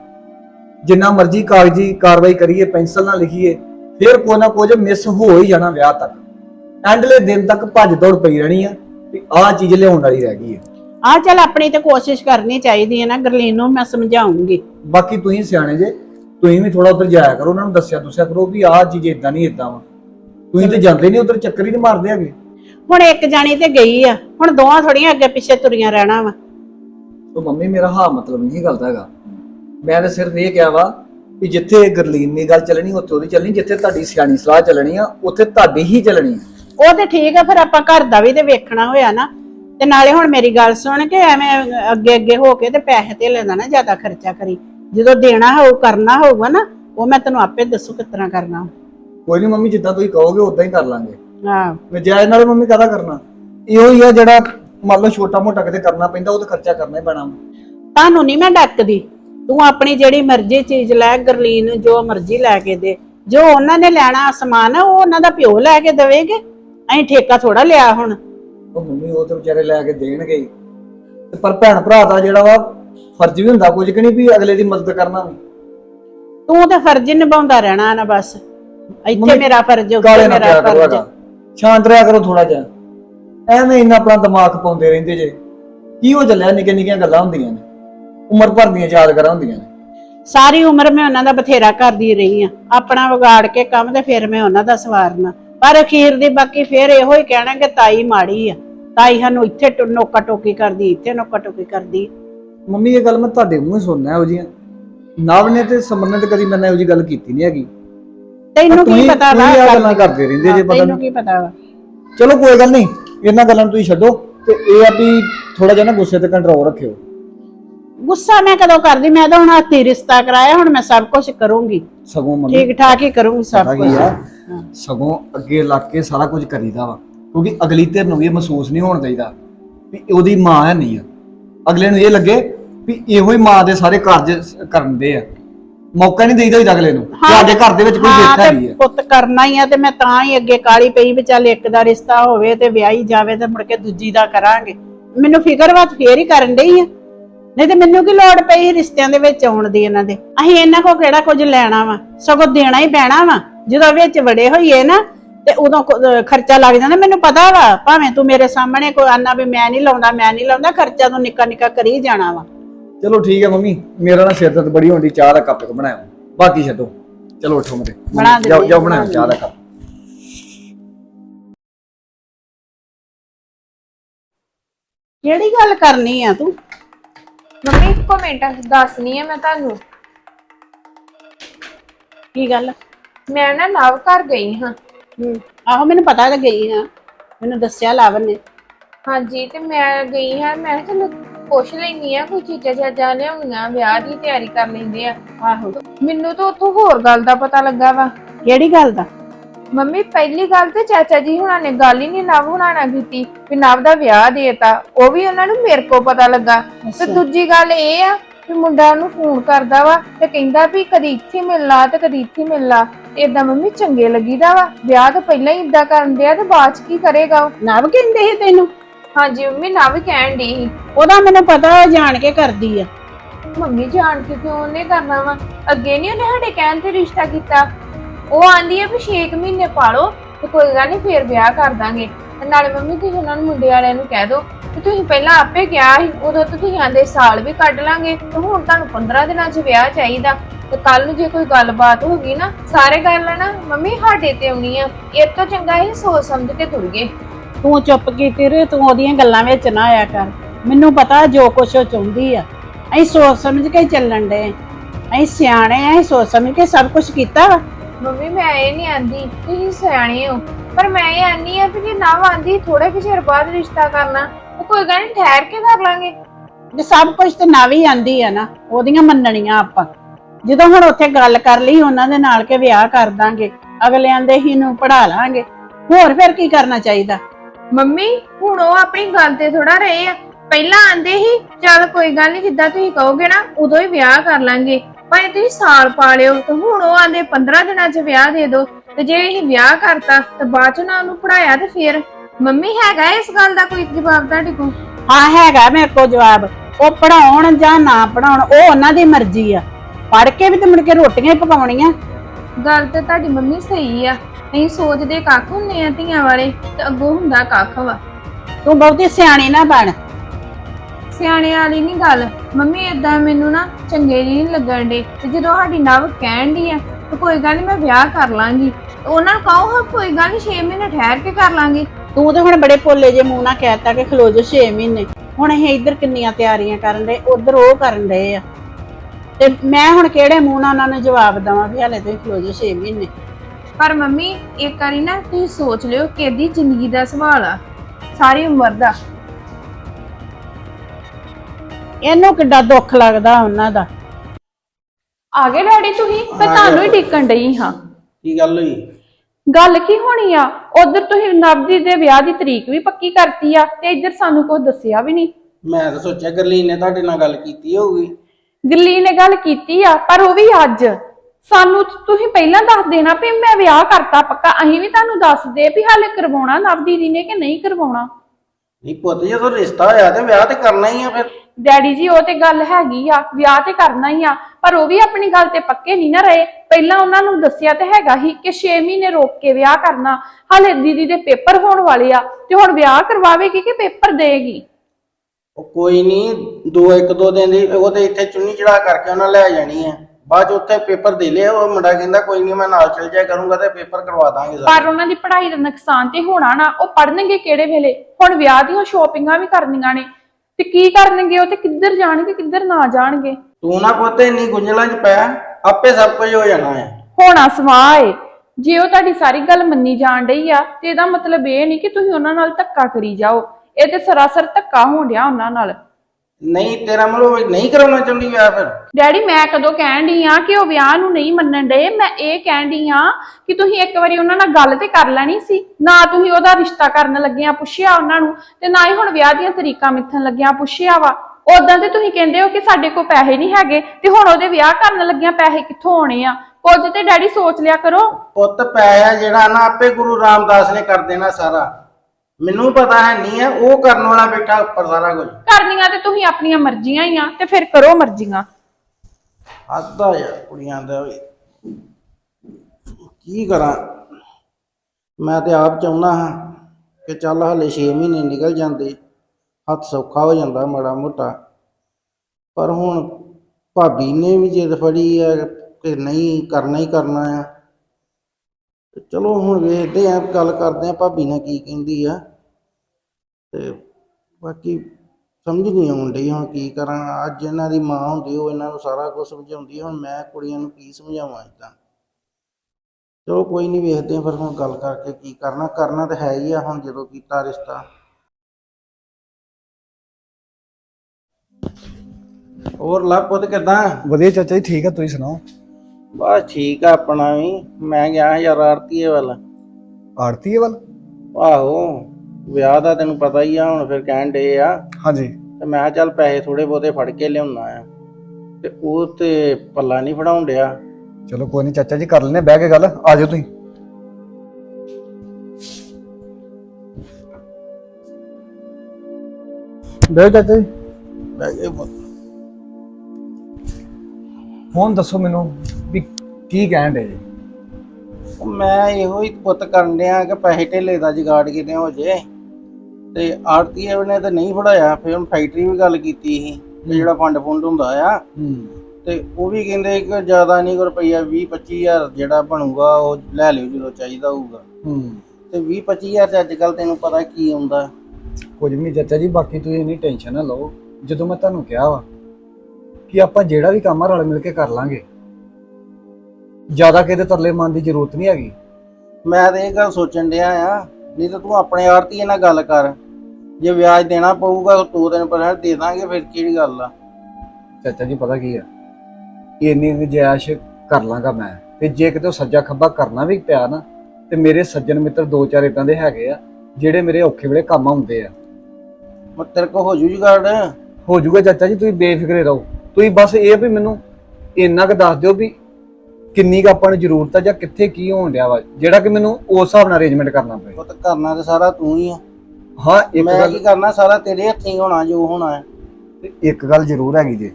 ਜਿੰਨਾ ਮਰਜ਼ੀ ਕਾਗਜ਼ੀ ਕਾਰਵਾਈ ਕਰੀਏ ਪੈਨਸਲ ਨਾਲ ਲਿਖੀਏ ਫਿਰ ਕੋਈ ਨਾ ਕੁਝ ਮਿਸ ਹੋ ਹੀ ਜਾਣਾ ਵਿਆਹ ਤੱਕ। ਐਂਡਲੇ ਦਿਨ ਤੱਕ ਭੱਜ ਦੌੜ ਪਈ ਰਹਿਣੀ ਆ ਵੀ ਆਹ ਚੀਜ਼ ਲਿਆਉਣ ਵਾਲੀ ਰਹਿ ਗਈ ਹੈ ਆ ਚੱਲ ਆਪਣੀ ਤੇ ਕੋਸ਼ਿਸ਼ ਕਰਨੀ ਚਾਹੀਦੀ ਹੈ ਨਾ ਗਰਲੀਨ ਨੂੰ ਮੈਂ ਸਮਝਾਉਂਗੀ। ਬਾਕੀ ਤੁਸੀਂ ਸਿਆਣੇ ਜੇ ਤੁਸੀਂ ਵੀ ਥੋੜਾ ਉਧਰ ਜਾਇਆ ਕਰੋ ਉਹਨਾਂ ਨੂੰ ਦੱਸਿਆ ਦੱਸਿਆ ਕਰੋ ਵੀ ਆਹ ਚੀਜ਼ ਇਦਾਂ ਨਹੀਂ ਇਦਾਂ ਵਾ। ਤੁਸੀਂ ਤੇ ਜਾਂਦੇ ਨਹੀਂ ਉਧਰ ਚੱਕਰ ਹੀ ਨਹੀਂ ਮਾਰਦੇ ਹੈਗੇ। ਹੁਣ ਇੱਕ ਜਾਣੀ ਤੇ ਗਈ ਆ ਹੁਣ ਦੋਵਾਂ ਥੋੜੀਆਂ ਅੱਗੇ ਪਿੱਛੇ ਤੁਰੀਆਂ ਰਹਿਣਾ ਵਾ। ਉਹ ਮੰਮੀ ਮੇਰਾ ਹਾਂ ਮਤਲਬ ਨਹੀਂ ਗੱਲ ਦਾ ਹੈਗਾ। ਮੈਂ ਤਾਂ ਸਿਰਫ ਇਹ ਕਿਹਾ ਵਾ ਵੀ ਜਿੱਥੇ ਗਰਲੀਨ ਦੀ ਗੱਲ ਚੱਲਣੀ ਉੱਥੇ ਉਹਦੀ ਚੱਲਣੀ ਜਿੱਥੇ ਤੁਹਾਡੀ ਸਿਆਣੀ ਸਲਾਹ ਚੱਲਣੀ ਆ ਉੱਥੇ ਤੁਹਾਡੀ ਹੀ ਚੱਲਣੀ ਆ। ਉਹ ਤੇ ਠੀਕ ਆ ਫਿਰ ਆਪਾਂ ਘਰ ਦਾ ਵੀ ਤੇ ਵੇਖਣਾ ਹੋਇਆ ਨਾ। ਤੇ ਨਾਲੇ ਹੁਣ ਮੇਰੀ ਗੱਲ ਸੁਣ ਕੇ ਐਵੇਂ ਅੱਗੇ ਅੱਗੇ ਹੋ ਕੇ ਤੇ ਪੈਸੇ ਤੇ ਲੈਣਾ ਨਾ ਜ਼ਿਆਦਾ ਖਰਚਾ ਕਰੀ। ਜਦੋਂ ਦੇਣਾ ਹੋਊ ਕਰਨਾ ਹੋਊਗਾ ਨਾ ਉਹ ਮੈਂ ਤੈਨੂੰ ਆਪੇ ਦੱਸੂ ਕਿਸ ਤਰ੍ਹਾਂ ਕਰਨਾ। ਕੋਈ ਨਹੀਂ ਮੰਮੀ ਜਿੱਦਾਂ ਤੁਸੀਂ ਕਹੋਗੇ ਉਦਾਂ ਹੀ ਕਰ ਲਾਂਗੇ। ਹਾਂ। ਨਜਾਇਜ਼ ਨਾਲੇ ਮੰਮੀ ਕਾਹਦਾ ਕਰਨਾ? ਇਹੋ ਹੀ ਆ ਜਿਹੜਾ ਮੰਨ ਲਓ ਛੋਟਾ ਮੋਟਾ ਕਿਤੇ ਕਰਨਾ ਪੈਂਦਾ ਉਹ ਤਾਂ ਖਰਚਾ ਕਰਨਾ ਹੀ ਪੈਣਾ ਤੁਹਾਨੂੰ ਨਹੀਂ ਮੈਂ ਡੱਕਦੀ। ਤੂੰ ਆਪਣੀ ਜਿਹੜੀ ਮਰਜ਼ੀ ਚੀਜ਼ ਲੈ ਗਰਲੀਨ ਜੋ ਮਰਜ਼ੀ ਲੈ ਕੇ ਦੇ। ਜੋ ਉਹਨਾਂ ਨੇ ਲੈਣਾ ਸਮਾਨ ਉਹ ਉਹਨਾਂ ਦਾ ਪਿਓ ਲੈ ਕੇ ਦੇਵੇਗੇ। ਅਸੀਂ ਠੇਕਾ ਥੋੜਾ ਲਿਆ ਹੁਣ। ਉਹ ਮੰਮੀ ਉਹ ਤੇ ਵਿਚਾਰੇ ਲੈ ਕੇ ਦੇਣਗੇ ਹੀ। ਤੇ ਪਰ ਭੈਣ ਭਰਾ ਦਾ ਜਿਹੜਾ ਵਾ ਫਰਜ਼ ਵੀ ਹੁੰਦਾ ਕੁਝ ਕਿ ਨਹੀਂ ਵੀ ਅਗਲੇ ਦੀ ਮਦਦ ਕਰਨਾ ਵੀ। ਤੂੰ ਤੇ ਫਰਜ਼ ਨਿਭਾਉਂਦਾ ਰਹਿਣਾ ਨਾ ਬਸ। ਇੱਥੇ ਮੰਮੀ, ਮੇਰਾ ਫਰਜ਼ ਉੱਥੇ ਕਾਲੇ ਨਾ ਮੇਰਾ ਪਿਆ ਕਰੋ ਫਰਜ਼। ਹੈਗਾ। ਸ਼ਾਂਤ ਰਿਹਾ ਕਰੋ ਥੋੜਾ ਜਿਹਾ। ਐਵੇਂ ਇੰਨਾ ਆਪਣਾ ਦਿਮਾਗ ਪਾਉਂਦੇ ਰਹਿੰਦੇ ਜੇ। ਕੀ ਹੋ ਚੱਲਿਆ? ਨਿੱਕੇ ਨਿੱਕੀਆਂ ਗੱਲਾਂ ਹੁੰਦੀਆਂ ਨੇ। ਉਮਰ ਭਰ ਦੀਆਂ ਯਾਦ ਕਰਾਂ ਹੁੰਦੀਆਂ ਨੇ। ਸਾਰੀ ਉਮਰ ਮੈਂ ਉਹਨਾਂ ਦਾ ਬਥੇਰਾ ਕਰਦੀ ਰਹੀ ਆ। ਆਪਣਾ ਵਿਗਾੜ ਕੇ ਕੰਮ ਤੇ ਫਿਰ ਮੈਂ ਉਹਨਾਂ ਦਾ ਸਵਾਰਨਾ। ਪਰ ਅਖੀਰ ਦੀ ਬਾਕੀ ਫਿਰ ਇਹੋ ਹੀ ਕਹਿਣਾ ਕਿ ਤਾਈ ਮਾੜੀ ਆ। ਤਾਈ ਸਾਨੂੰ ਇੱਥੇ ਟੋ- ਨੋਕਾ ਟੋਕੀ ਕਰਦੀ ਇੱਥੇ ਨੋਕਾ ਟੋਕੀ ਕਰਦੀ। ਮੰਮੀ ਇਹ ਗੱਲ ਮੈਂ ਤੁਹਾਡੇ ਮੂੰਹੋਂ ਹੀ ਸੁਣਨਾ ਇਹੋ ਜੀਆਂ ਨਵ ਨੇ ਤੇ ਸਮਰ ਨੇ ਤੇ ਕਦੀ ਮੇਰੇ ਨਾਲ ਇਹੋ ਜੀ ਗੱਲ ਕੀਤੀ ਨਹੀਂ ਹੈਗੀ। ਤੈਨੂੰ ਕੀ ਪਤਾ ਵਾ ਤੁਸੀਂ ਗੱਲਾਂ ਕਰਦੇ ਰਹਿੰਦੇ ਜੇ ਪਤਾ ਤੈਨੂੰ ਕੀ ਪਤਾ ਵਾ? ਚਲੋ ਕੋਈ ਗੱਲ ਨਹੀਂ ਇਹਨਾਂ ਗੱਲਾਂ ਨੂੰ ਤੁਸੀਂ ਛੱਡੋ ਤੇ ਇਹ ਆ ਵੀ ਥੋੜਾ ਜਿਹਾ ਨਾ ਗੁੱਸੇ ਤੇ ਕੰਟਰੋਲ ਰੱਖਿਓ। ਗੁੱਸਾ ਮੈਂ ਕਦੋਂ ਕਰਦੀ? ਮੈਂ ਤਾਂ ਹੁਣ ਹੱਥੀ ਰਿਸ਼ਤਾ ਕਰਾਇਆ ਹੁਣ ਮੈਂ ਸਭ ਕੁਝ ਕਰੂੰਗੀ। ਸਗੋਂ ਮੰਮੀ ਠੀਕ ਠਾਕ ਹੀ ਕਰੂੰਗੀ ਸਭ ਕੁਝ ਸਗੋਂ ਅੱਗੇ ਲੱਗ ਕੇ ਸਾਰਾ ਕੁਝ ਕਰੀਦਾ ਵਾ ਕਿਉਂਕਿ ਅਗਲੀ ਧਿਰ ਨੂੰ ਵੀ ਇਹ ਮਹਿਸੂਸ ਨਹੀਂ ਹੋਣ ਚਾਹੀਦਾ ਵੀ ਉਹਦੀ ਮਾਂ ਹੈ ਨਹੀਂ ਆ। ਅਗਲੇ ਨੂੰ ਇਹ ਲੱਗੇ ਵੀ ਇਹੋ ਹੀ ਮਾਂ ਦੇ ਸਾਰੇ ਕਾਰਜ ਸ- ਕਰਨ ਦੇ ਆ। ਮੌਕਾ ਨਹੀਂ ਦੇਈਦਾ ਅਗਲੇ ਨੂੰ। ਸਾਡੇ ਘਰ ਦੇ ਵਿੱਚ ਕੋਈ ਹਾਂ ਦੇਖਦਾ ਤੇ ਨਹੀਂ ਹੈ ਪੁੱਤ ਕਰਨਾ ਹੀ ਆ ਤੇ ਮੈਂ ਤਾਂ ਹੀ ਅੱਗੇ ਕਾਲੀ ਪਈ ਵੀ ਚੱਲ ਇੱਕ ਦਾ ਰਿਸ਼ਤਾ ਹੋਵੇ ਤੇ ਵਿਆਹੀ ਜਾਵੇ ਤੇ ਮੁੜ ਕੇ ਦੂਜੀ ਦਾ ਕਰਾਂਗੇ। ਮੈਨੂੰ ਫਿਕਰ ਵਾ ਫੇਰ ਹੀ ਕਰਨ ਡਈ ਆ। ਨਹੀਂ ਤੇ ਮੈਨੂੰ ਕੀ ਲੋੜ ਪਈ ਰਿਸ਼ਤਿਆਂ ਦੇ ਵਿੱਚ ਆਉਣ ਦੀ ਇਹਨਾਂ ਦੇ? ਅਸੀਂ ਇਹਨਾਂ ਕੋ ਕਿਹੜਾ ਕੁਝ ਲੈਣਾ ਵਾ? ਸਗੋਂ ਦੇਣਾ ਹੀ ਪੈਣਾ ਵਾ। ਜਦੋਂ ਵਿੱਚ ਵੜੇ ਹੋਈਏ ਨਾ ਤੇ ਉਦੋਂ ਕੁ- ਅਹ ਖਰਚਾ ਲੱਗ ਜਾਂਦਾ। ਮੈਨੂੰ ਪਤਾ ਵਾ ਭਾਵੇਂ ਤੂੰ ਮੇਰੇ ਸਾਹਮਣੇ ਕੋਈ ਆਨਾ ਵੀ ਮੈਂ ਨਹੀਂ ਲਾਉਂਦਾ ਮੈਂ ਨਹੀਂ ਲਾਉਂਦਾ ਖਰਚਾ ਤੂੰ ਨਿੱਕਾ ਨਿੱਕਾ ਕਰੀ ਜਾਣਾ ਵਾ। ਚਲੋ ਠੀਕ ਹੈ ਮੰਮੀ ਮੇਰਾ ਨਾ ਸਿਰ ਦਰਦ ਬੜੀ ਹੁੰਦੀ ਚਾਹ ਦਾ ਕੱਪ ਇੱਕ ਬਣਾਓ ਬਾਕੀ ਛੱਡੋ। ਚਲੋ ਉੱਠੋ ਮੇਰੇ ਬਣਾ ਜਾਓ ਜਾਓ ਬਣਾ ਬਣਾਓ ਚਾਹ ਦਾ ਕੱਪ। ਕਿਹੜੀ ਗੱਲ ਕਰਨੀ ਆ ਤੂੰ? ਮੰਮੀ ਇੱਕੋ ਮਿੰਟ ਦੱਸਣੀ ਆ ਮੈਂ ਤੁਹਾਨੂੰ। ਕੀ ਗੱਲ? ਮੈਂ ਨਾ ਨਵ ਘਰ ਗਈ ਹਾਂ। ਹੂੰ ਆਹੋ ਮੈਨੂੰ ਪਤਾ ਤਾਂ ਗਈ ਹਾਂ। ਮੈਨੂੰ ਦੱਸਿਆ ਲਾਵਨ ਨੇ। ਹਾਂਜੀ ਤੇ ਮੈਂ ਗਈ ਹਾਂ ਮੈਂ ਕਿਹਾ ਚਲੋ ਪੁੱਛ ਲੈਣੀ ਆ ਕੋਈ ਚੀਜ਼ਾਂ ਚਾਜ਼ਾਂ ਲਿਆਉਣੀਆਂ ਵਿਆਹ ਦੀ ਤਿਆਰੀ ਕਰ ਲੈਂਦੇ ਆ। ਆਹੋ। ਮੈਨੂੰ ਤਾਂ ਉੱਥੋਂ ਹੋਰ ਗੱਲ ਦਾ ਪਤਾ ਲੱਗਾ ਵਾ। ਕਿਹੜੀ ਗੱਲ ਦਾ? ਮੰਮੀ ਪਹਿਲੀ ਗੱਲ ਤੇ ਚਾਚਾ ਜੀ ਹੁਣਾਂ ਨੇ ਗੱਲ ਹੀ ਨਹੀਂ ਨਵ ਹੁਣਾਂ ਨਾਲ ਕੀਤੀ ਵੀ ਨਵ ਦਾ ਵਿਆਹ ਦੇਤਾ ਉਹ ਵੀ ਉਹਨਾਂ ਨੂੰ ਮੇਰੇ ਕੋ ਪਤਾ ਲੱਗਾ। ਤੇ। ਦੂਜੀ ਗੱਲ ਇਹ ਆ ਵੀ ਮੁੰਡਾ ਉਹਨੂੰ ਫੋਨ ਕਰਦਾ ਵਾ ਤੇ ਕਹਿੰਦਾ ਵੀ ਕਦੀ ਇੱਥੇ ਮਿਲਣਾ ਤੇ ਕਦੀ ਇੱਥੇ ਮਿਲਣਾ ਏਦਾਂ ਮੰਮੀ ਚੰਗੇ ਲੱਗੀਦਾ ਵਾ। ਵਿਆਹ ਤੋਂ ਪਹਿਲਾਂ ਹੀ ਇਦਾਂ ਕਰਨ ਦਿਆ ਤੇ ਬਾਅਦ ਚ ਕੀ ਕਰੇਗਾ ਉਹ? ਨਵ ਕਹਿੰਦੇ ਸੀ ਤੈਨੂੰ? ਹਾਂਜੀ ਮੰਮੀ ਨਵ ਕਹਿਣ ਦੀ ਉਹਦਾ ਮੈਨੂੰ ਪਤਾ ਉਹ ਜਾਣ ਕੇ ਕਰਦੀ ਆ। ਮੰਮੀ ਜਾਣ ਕੇ ਕਿਉਂ ਉਹਨੇ ਕਰਨਾ ਵਾ? ਅੱਗੇ ਨਹੀਂ ਉਹਨੇ ਸਾਡੇ ਕਹਿਣ ਤੇ ਰਿਸ਼ਤਾ ਕੀਤਾ? ਉਹ ਆਂਦੀ ਆ ਵੀ 6 ਮਹੀਨੇ ਪਾਲੋ ਤੇ ਕੋਈ ਗੱਲ ਨਹੀਂ ਫੇਰ ਵਿਆਹ ਕਰ ਦਾਂਗੇ। ਤੇ ਨਾਲੇ ਮੰਮੀ ਤੁਸੀਂ ਉਹਨਾਂ ਨੂੰ ਮੁੰਡੇ ਵਾਲਿਆਂ ਨੂੰ ਕਹਿ ਦਿਓ ਕਿ ਤੁਸੀਂ ਪਹਿਲਾਂ ਆਪੇ ਕਿਹਾ ਸੀ ਉਦੋਂ ਤਾਂ ਤੁਸੀਂ ਆਂਦੇ ਸਾਲ ਵੀ ਕੱਢ ਲਾਂਗੇ ਤੇ ਹੁਣ ਤੁਹਾਨੂੰ 15 ਦਿਨਾਂ 'ਚ ਵਿਆਹ ਚਾਹੀਦਾ। ਤੇ ਕੱਲ ਨੂੰ ਜੇ ਕੋਈ ਗੱਲਬਾਤ ਹੋ ਗਈ ਨਾ ਸਾਰੇ ਗੱਲ ਨਾ ਮੰਮੀ ਸਾਡੇ ਤੇ ਆਉਣੀ ਆ। ਇਹ ਤੋਂ ਚੰਗਾ ਇਹ ਸੋਚ ਸਮਝ ਕੇ ਤੁਰ ਗਏ। ਤੂੰ ਚੁੱਪ ਕੀਤੀ ਰਹੇ ਤੂੰ ਉਹਦੀਆਂ ਗੱਲਾਂ ਵਿੱਚ ਨਾ ਆਇਆ ਕਰ। ਮੈਨੂੰ ਪਤਾ ਜੋ ਕੁਛ ਉਹ ਚਾਹੁੰਦੀ ਆ। ਅਸੀਂ ਸੋਚ ਸਮਝ ਕੇ ਹੀ ਚੱਲਣ ਦੇ ਅਸੀਂ ਸਿਆਣੇ ਆ ਅਸੀਂ ਸੋਚ ਸਮਝ ਕੇ ਸਭ ਕੁਝ ਕੀਤਾ ਵਾ। ਮੰਮੀ ਮੈਂ ਇਹ ਨਹੀਂ ਆਂਦੀ ਤੁਸੀਂ ਸਿਆਣੇ ਹੋ। ਪਰ ਮੈਂ ਇਹ ਆਨੀ ਆ ਵੀ ਜੇ ਨਾ ਆਂਦੀ ਥੋੜੇ ਕੁ ਚਿਰ ਬਾਅਦ ਰਿਸ਼ਤਾ ਕਰਨਾ ਤੇ ਕੋਈ ਗੱਲ ਨਹੀਂ ਠਹਿਰ ਕੇ ਕਰ ਲਾਂਗੇ। ਜੇ ਸਭ ਕੁਝ ਤੇ ਨਵ ਹੀ ਆਂਦੀ ਆ ਨਾ ਉਹਦੀਆਂ ਮੰਨਣੀਆਂ ਆਪਾਂ। ਜਦੋਂ ਹੁਣ ਉੱਥੇ ਗੱਲ ਕਰ ਲਈ ਉਹਨਾਂ ਦੇ ਨਾਲ ਕਿ ਵਿਆਹ ਕਰ ਦਾਂਗੇ ਅਗਲਿਆਂ ਦੇ ਹੀ ਨੂੰ ਪੜਾ ਲਾਂਗੇ। ਹੋਰ ਫਿਰ ਕੀ ਕਰਨਾ ਚਾਹੀਦਾ? ਮੰਮੀ ਹੁਣ ਉਹ ਆਪਣੀ ਗੱਲ ਤੇ ਥੋੜਾ ਰਹੇ ਆ। ਪਹਿਲਾਂ ਆਂਦੇ ਹੀ ਚੱਲ ਕੋਈ ਗੱਲ ਨਹੀਂ ਜਿੱਦਾਂ ਤੁਸੀਂ ਕਹੋਗੇ ਨਾ ਉਦੋਂ ਹੀ ਵਿਆਹ ਕਰ ਲਾਂਗੇ। ਭਾਵੇਂ ਤੁਸੀਂ ਸਾਲ ਪਾ ਲਿਓ ਤੇ ਹੁਣ ਉਹ ਆਂਦੇ 15 ਦਿਨਾਂ 'ਚ ਵਿਆਹ ਦੇ ਦਿਓ ਤੇ ਜੇ ਇਹ ਵਿਆਹ ਕਰਤਾ ਤੇ ਬਾਅਦ 'ਚ ਨਾ ਉਹਨੂੰ ਪੜਾਇਆ ਤੇ ਫਿਰ। ਮੰਮੀ ਹੈਗਾ ਇਸ ਗੱਲ ਦਾ ਕੋਈ ਜਵਾਬ ਤੁਹਾਡੇ ਕੋਲ? ਹਾਂ ਹੈਗਾ ਮੇਰੇ ਕੋਲ ਜਵਾਬ। ਉਹ ਪੜਾਉਣ ਜਾਂ ਨਾ ਪੜਾਉਣ ਉਹ ਉਹਨਾਂ ਦੀ ਮਰਜ਼ੀ ਆ। ਪੜ ਕੇ ਵੀ ਤੇ ਮੁੜ ਕੇ ਰੋਟੀਆਂ ਹੀ ਪਕਾਉਣੀਆਂ। ਗੱਲ ਤੇ ਤੁਹਾਡੀ ਮੰਮੀ ਸਹੀ ਆ। ਨਹੀਂ ਸੋਚਦੇ ਕੱਖ ਹੁੰਨੇ ਆ ਧੀਆਂ ਵਾਲੇ ਤੇ ਅੱਗੋਂ ਹੁੰਦਾ ਕੱਖ ਵਾ। ਤੂੰ ਬਹੁਤੀ ਸਿਆਣੀ ਨਾ ਬਣ। ਸਿਆਣੇ ਵਾਲੀ ਨਹੀਂ ਗੱਲ। ਮੰਮੀ ਏਦਾਂ ਮੈਨੂੰ ਨਾ ਚੰਗੇ ਜਿਹੇ ਨਹੀਂ ਲੱਗਣ ਦੇ ਤੇ ਜਦੋਂ ਸਾਡੀ ਨਵ ਕਹਿਣ ਦੀ ਆ ਤੇ ਕੋਈ ਗੱਲ ਨਹੀਂ ਮੈਂ ਵਿਆਹ ਕਰ ਲਾਂਗੀ। ਤੇ ਉਹਨਾਂ ਨੂੰ ਕਹੋ ਹਾਂ ਕੋਈ ਗੱਲ ਨਹੀਂ 6 ਮਹੀਨੇ ਠਹਿਰ ਕੇ ਕਰ ਲਾਂਗੇ। ਤੂੰ ਤੇ ਹੁਣ ਬੜੇ ਭੋਲੇ ਜੇ ਮੂੰਹ ਨਾਲ ਕਹਿਤਾ ਕਿ ਖਲੋ ਜਾ 6 ਮਹੀਨੇ। ਹੁਣ ਅਸੀਂ ਇੱਧਰ ਕਿੰਨੀਆਂ ਤਿਆਰੀਆਂ ਕਰਨ ਦੇ ਉਧਰ ਉਹ ਕਰਨ ਦੇ ਆ। ਤੇ ਮੈਂ ਹੁਣ ਕਿਹੜੇ ਮੂੰਹ ਨਾਲ ਉਹਨਾਂ ਨੂੰ ਜਵਾਬ ਦਵਾਂ ਵੀ ਹਾਲੇ ਤੁਸੀਂ ਖਲੋ ਜਾ 6 ਮਹੀਨੇ। ਪਰ ਮੰਮੀ ਇੱਕ ਵਾਰੀ ਨਾ ਤੁਸੀਂ ਸੋਚ ਲਿਓ ਕਿ ਇਹਦੀ ਜ਼ਿੰਦਗੀ ਦਾ ਸਵਾਲ ਆ ਸਾਰੀ ਉਮਰ ਦਾ। ਇਹਨੂੰ ਕਿੱਡਾ ਦੁੱਖ ਲੱਗਦਾ ਉਹਨਾਂ ਦਾ। ਆ ਗਏ ਡੈਡੀ ਤੁਸੀਂ? ਤੇ ਤੁਹਾਨੂੰ ਹੀ ਡਿੱਕਣ ਡਈ ਹਾਂ। ਕੀ ਗੱਲ ਹੋਈ? ਗੱਲ ਕੀ ਹੋਣੀ ਆ? ਉਧਰ ਤੁਸੀਂ ਨਵਦੀ ਦੇ ਵਿਆਹ ਦੀ ਤਰੀਕ ਵੀ ਪੱਕੀ ਕਰਤੀ ਆ ਤੇ ਇੱਧਰ ਸਾਨੂੰ ਕੁਝ ਦੱਸਿਆ ਵੀ ਨਹੀਂ। ਮੈਂ ਤਾਂ ਸੋਚਿਆ ਗਰਲੀਨ ਨੇ ਤੁਹਾਡੇ ਨਾਲ ਗੱਲ ਕੀਤੀ ਹੋਊਗੀ। ਦਿੱਲੀ ਨੇ ਗੱਲ ਕੀਤੀ ਆ ਪਰ ਉਹ ਵੀ ਅੱਜ। ਸਾਨੂੰ ਤ- ਤੁਸੀਂ ਪਹਿਲਾਂ ਦੱਸ ਦੇਣਾ ਵੀ ਮੈਂ ਵਿਆਹ ਕਰਤਾ ਪੱਕਾ। ਅਸੀਂ ਵੀ ਤੁਹਾਨੂੰ ਦੱਸ ਦੇ ਵੀ ਹਾਲੇ ਕਰਵਾਉਣਾ ਨਵ ਦੀਦੀ ਨੇ ਕਿ ਨਹੀਂ ਕਰਵਾਉਣਾ। ਨਹੀਂ ਪੁੱਤ ਜਦੋਂ ਰਿਸ਼ਤਾ ਹੋਇਆ ਤੇ ਵਿਆਹ ਤੇ ਕਰਨਾ ਹੀ ਆ ਫਿਰ। ਡੈਡੀ ਜੀ ਉਹ ਤੇ ਗੱਲ ਹੈਗੀ ਆ ਵਿਆਹ ਤੇ ਕਰਨਾ ਹੀ ਆ ਪਰ ਉਹ ਵੀ ਆਪਣੀ ਗੱਲ ਤੇ ਪੱਕੇ ਨਹੀਂ ਨਾ ਰਹੇ। ਪਹਿਲਾਂ ਉਹਨਾਂ ਨੂੰ ਦੱਸਿਆ ਤੇ ਹੈਗਾ ਹੀ ਕਿ 6 ਮਹੀਨੇ ਰੋਕ ਕੇ ਵਿਆਹ ਕਰਨਾ। ਹਾਲੇ ਦੀਦੀ ਦੇ ਪੇਪਰ ਹੋਣ ਵਾਲੇ ਆ ਤੇ ਹੁਣ ਵਿਆਹ ਕਰਵਾਵੇਗੀ ਕਿ ਪੇਪਰ ਦੇਗੀ ਉਹ ਕੋਈ ਨਹੀਂ ਦੋ ਇੱਕ ਦੋ ਦਿਨ ਦੀ ਉਹ ਤੇ ਇੱਥੇ ਚੁੰਨੀ ਚੜਾ ਕਰਕੇ ਉਹਨਾਂ ਲੈ ਜਾਣੀ ਆ। ਬਾਅਦ ਚ ਉੱਥੇ ਪੇਪਰ ਦੇ ਲਿਆ ਉਹ ਮੁੰਡਾ ਕਹਿੰਦਾ ਕੋਈ ਨਹੀਂ ਮੈਂ ਨਾਲ ਚਲ ਜਾਇਆ ਕਰੂੰਗਾ ਤੇ ਪੇਪਰ ਕਰਵਾ ਦਾਂਗੇ ਸਾਰੇ। ਪਰ ਉਹਨਾਂ ਦੀ ਪੜ੍ਹਾਈ ਦਾ ਨੁਕਸਾਨ ਤੇ ਹੋਣਾ ਨਾ ਉਹ ਪੜਨਗੇ ਕਿਹੜੇ ਵੇਲੇ? ਹੁਣ ਵਿਆਹ ਦੀਆਂ ਸ਼ੋਪਿੰਗਾਂ ਵੀ ਕਰਨੀਆਂ ਨੇ। ਤੇ ਕੀ ਕਰਨਗੇ ਉਹ ਤੇ ਕਿੱਧਰ ਜਾਣਗੇ ਕਿੱਧਰ ਨਾ ਜਾਣਗੇ? ਤੂੰ ਨਾ ਪੁੱਤ ਇੰਨੀ ਗੁੰਝਲਾਂ ਚ ਪਿਆ ਆਪੇ ਸਭ ਕੁਝ ਹੋ ਜਾਣਾ ਹੈ ਹੋਣਾ ਸਵਾਹ ਏ। ਜੇ ਉਹ ਤੁਹਾਡੀ ਸਾਰੀ ਗੱਲ ਮੰਨੀ ਜਾਣ ਡਈ ਆ ਤੇ ਇਹਦਾ ਮਤਲਬ ਇਹ ਨਹੀਂ ਕਿ ਤੁਸੀਂ ਉਹਨਾਂ ਨਾਲ ਧੱਕਾ ਕਰੀ ਜਾਓ। ਇਹ ਤੇ ਸਰਾਸਰ ਧੱਕਾ ਹੋਣ ਡਿਆ ਉਹਨਾਂ ਨਾਲ। ਨਹੀਂ ਤੇਰਾ ਮਤਲਬ ਨਹੀਂ ਕਰਾਉਣਾ ਚਾਹੁੰਦੀ ਵਿਆਹ ਫਿਰ? ਡੈਡੀ ਮੈਂ ਕਦੋਂ ਕਹਿਣ ਡਈ ਆ ਕਿ ਉਹ ਵਿਆਹ ਨੂੰ ਨਹੀਂ ਮੰਨਣ ਡਏ? ਮੈਂ ਇਹ ਕਹਿਣ ਡਈ ਆ ਕਿ ਤੁਸੀਂ ਇੱਕ ਵਾਰੀ ਉਹਨਾਂ ਨਾਲ ਗੱਲ ਤੇ ਕਰ ਲੈਣੀ ਸੀ। ਨਾ ਤੁਸੀਂ ਉਹਦਾ ਰਿਸ਼ਤਾ ਕਰਨ ਲੱਗਿਆ ਪੁੱਛਿਆ ਉਹਨਾਂ ਨੂੰ ਤੇ ਨਾ ਹੀ ਹੁਣ ਵਿਆਹ ਦੀਆਂ ਤਰੀਕਾਂ ਮਿੱਥਣ ਲੱਗਿਆ ਪੁੱਛਿਆ ਵਾ। ਉਦਾਂ ਤੇ ਤੁਸੀਂ ਕਹਿੰਦੇ ਹੋ ਕਿ ਸਾਡੇ ਕੋਲ ਪੈਸੇ ਨਹੀਂ ਹੈਗੇ ਤੇ ਹੁਣ ਉਹਦੇ ਵਿਆਹ ਕਰਨ ਲੱਗਿਆ ਪੈਸੇ ਕਿੱਥੋਂ ਆਉਣੇ ਆ? ਕੁਝ ਤੇ ਡੈਡੀ ਸੋਚ ਲਿਆ ਕਰੋ। ਪੁੱਤ ਪੈਸਾ ਜਿਹੜਾ ਨਾ ਆਪੇ ਗੁਰੂ ਰਾਮਦਾਸ ਨੇ ਕਰ ਦੇਣਾ ਸਾਰਾ। ਮੈਨੂੰ ਪਤਾ ਹੈ ਨਹੀਂ ਹੈ ਉਹ ਕਰਨ ਵਾਲਾ ਬੈਠਾ ਉੱਪਰ ਸਾਰਾ ਕੁਝ। ਕਰਨੀਆਂ ਤੇ ਤੁਸੀਂ ਆਪਣੀਆਂ ਮਰਜ਼ੀਆਂ ਹੀ ਆ ਤੇ ਫਿਰ ਕਰੋ ਮਰਜ਼ੀਆਂ। ਆਦਾ ਯਾਰ ਕੁੜੀਆਂ ਦਾ ਵੀ। ਕੀ ਕਰਾਂ? ਮੈਂ ਤੇ ਆਪ ਚਾਹੁੰਦਾ ਹਾਂ ਕਿ ਚੱਲ ਹਲੇ 6 ਮਹੀਨੇ ਨਿਕਲ ਜਾਂਦੇ। ਹੱਥ ਸੌਖਾ ਹੋ ਜਾਂਦਾ ਮਾੜਾ ਮੋਟਾ। ਪਰ ਹੁਣ ਭਾਬੀ ਨੇ ਵੀ ਜਿੱਦ ਫੜੀ ਹੈ ਕਿ ਨਹੀਂ ਕਰਨਾ ਹੀ ਕਰਨਾ ਆ। ਤੇ ਚਲੋ ਹੁਣ ਵੇਖਦੇ ਆ, ਗੱਲ ਕਰਦੇ ਆ ਭਾਬੀ ਨਾਲ ਕੀ ਕਹਿੰਦੀ ਆ। ਤੇ ਬਾਕੀ ਸਮਝ ਨਹੀਂ ਆਉਣ ਡਈ ਹੁਣ ਕੀ ਕਰਾਂ, ਅੱਜ ਇਹਨਾਂ ਦੀ ਮਾਂ ਹੁੰਦੀ, ਉਹ ਇਹਨਾਂ ਨੂੰ ਸਾਰਾ ਕੁਝ ਸਮਝਾਉਂਦੀ ਹੁਣ ਮੈਂ ਕੁੜੀਆਂ ਨੂੰ ਕੀ ਸਮਝਾਵਾਂ ਇਦਾਂ ਚਲੋ ਕੋਈ ਨਹੀਂ ਵੇਖਦੇ ਆ, ਫਿਰ ਹੁਣ ਗੱਲ ਕਰਕੇ ਕੀ ਕਰਨਾ ਕਰਨਾ ਤਾਂ ਹੈ ਹੀ ਆ ਹੁਣ ਜਦੋਂ ਕੀਤਾ ਰਿਸ਼ਤਾ। ਹੋਰ ਲੱਭ ਪੁੱਤ ਕਿਦਾਂ? ਵਧੀਆ ਚਾਚਾ ਜੀ, ਠੀਕ ਆ, ਤੁਸੀਂ ਸੁਣਾਓ? ਬਸ ਠੀਕ ਆ ਆਪਣਾ ਵੀ। ਮੈਂ ਗਿਆ ਯਾਰ ਆਰਤੀਏ ਵੱਲ। ਆੜਤੀ ਵੱਲ? ਆਹੋ ਵਿਆਹ ਦਾ ਤੈਨੂੰ ਪਤਾ ਹੀ ਆ ਹੁਣ ਫਿਰ ਕਹਿਣ ਡੇ ਆ। ਹਾਂਜੀ। ਤੇ ਮੈਂ ਕਿਹਾ ਚੱਲ ਪੈਸੇ ਥੋੜੇ ਬਹੁਤੇ ਫੜ ਕੇ ਲਿਆਉਣਾ ਆ। ਤੇ ਉਹ ਤੇ ਪੱਲਾ ਨਹੀਂ ਫੜਾਉਣ ਡਿਆ। ਚਲੋ ਕੋਈ ਨਹੀਂ ਚਾਚਾ ਜੀ ਕਰ ਲੈਨੇ ਬਹਿ ਕੇ ਗੱਲ ਆ ਜਾਓ ਤੁਸੀਂ। ਬਹਿ ਚਾਚਾ ਜੀ। ਬਹਿ ਪੁੱਤ। ਹੁਣ ਦੱਸੋ ਮੈਨੂੰ ਵੀ ਕੀ ਕਹਿਣ ਦੇ ਜੀ? ਮੈਂ ਇਹੋ ਹੀ ਪੁੱਤ ਕਰਨ ਡਿਆ ਕਿ ਪੈਸੇ ਢੇਲੇ ਦਾ ਜੁਗਾੜ ਕਿਤੇ ਹੋ ਜੇ। ਤੇ ਆੜਤੀ ਨੇ ਤਾਂ ਨਹੀਂ ਫੜਾਇਆ ਫਿਰ ਹੁਣ ਫੈਕਟਰੀ ਵੀ ਗੱਲ ਕੀਤੀ ਸੀ ਕਿ ਜਿਹੜਾ ਫੰਡ ਫੁੰਡ ਹੁੰਦਾ ਆ। ਤੇ ਉਹ ਵੀ ਕਹਿੰਦੇ ਕਿ ਜ਼ਿਆਦਾ ਨਹੀਂ ਕੋਈ ਰੁਪਈਆ 20 25000 ਜਿਹੜਾ ਬਣੂਗਾ ਉਹ ਲੈ ਲਿਓ ਜਦੋਂ ਚਾਹੀਦਾ ਹੋਊਗਾ। ਤੇ 20 25000 ਚ ਅੱਜ ਕੱਲ ਤੈਨੂੰ ਪਤਾ ਕੀ ਆਉਂਦਾ ਕੁਝ ਵੀ ਨਹੀਂ ਚਾਚਾ ਜੀ ਬਾਕੀ ਤੁਸੀਂ ਇੰਨੀ ਟੈਨਸ਼ਨ ਨਾ ਲਓ। ਜਦੋਂ ਮੈਂ ਤੁਹਾਨੂੰ ਕਿਹਾ ਵਾ ਕਿ ਆਪਾਂ ਜਿਹੜਾ ਵੀ ਕੰਮ ਆ ਰਲ ਮਿਲ ਕੇ ਕਰ ਲਾਂਗੇ। ਜ਼ਿਆਦਾ ਕਿਤੇ ਤਰਲੇ ਮਨ ਦੀ ਜ਼ਰੂਰਤ ਨਹੀਂ ਹੈਗੀ। ਮੈਂ ਤਾਂ ਇਹ ਗੱਲ ਸੋਚਣ ਡਿਆ ਆ ਨਹੀਂ ਤਾਂ ਤੂੰ ਆਪਣੇ ਆੜਤੀ ਨਾਲ ਗੱਲ ਕਰ। ਜੇ ਵਿਆਜ ਦੇਣਾ ਪਊਗਾ ਦਿਨ ਪਰ ਦੇ ਦਾਂਗੇ ਫਿਰ ਕਿਹੜੀ ਗੱਲ ਆ? ਚਾਚਾ ਜੀ ਪਤਾ ਕੀ ਆ? ਇੰਨੀ ਗੁੰਜਾਇਸ਼ ਕਰ ਲਾਂਗਾ ਮੈਂ। ਤੇ ਜੇ ਕਿਤੇ ਉਹ ਸੱਜਾ ਖੱਬਾ ਕਰਨਾ ਵੀ ਪਿਆ ਨਾ ਤੇ ਮੇਰੇ ਸੱਜਣ ਮਿੱਤਰ ਦੋ ਚਾਰ ਇਦਾਂ ਦੇ ਹੈਗੇ ਆ ਜਿਹੜੇ ਮੇਰੇ ਔਖੇ ਵੇਲੇ ਕੰਮ ਆਉਂਦੇ ਆ। ਮੈਂ ਤੇਰੇ ਕੋ ਹੋ ਜੂ ਜੁਗਾੜ ਹੋ ਜਾਊਗਾ ਚਾਚਾ ਜੀ ਤੁਸੀਂ ਬੇਫਿਕਰੇ ਰਹੋ। ਤੁਸੀਂ ਬਸ ਇਹ ਵੀ ਮੈਨੂੰ ਇੰਨਾ ਕੁ ਦੱਸ ਦਿਓ ਵੀ ਕਿੰਨੀ ਕੁ ਆਪਾਂ ਨੂੰ ਜ਼ਰੂਰਤ ਆ ਜਾਂ ਕਿੱਥੇ ਕੀ ਹੋਣ ਡਿਆ ਵਾ ਜਿਹੜਾ ਕਿ ਮੈਨੂੰ ਉਸ ਹਿਸਾਬ ਨਾਲ ਅਰੇਂਜਮੈਂਟ ਕਰਨਾ ਪਏ। ਪੁੱਤ ਕਰਨਾ ਤੇ ਸਾਰਾ ਤੂੰ ਹੀ ਆ। ਹਾਂ ਇੱਕ ਮੈਂ ਗੱਲ ਕੀ ਕਰਨਾ ਸਾਰਾ ਤੇਰੇ ਹੱਥੀਂ ਹੋਣਾ ਜੋ ਹੋਣਾ ਹੈ ਇੱਕ ਗੱਲ ਜ਼ਰੂਰ ਹੈਗੀ ਜੇ।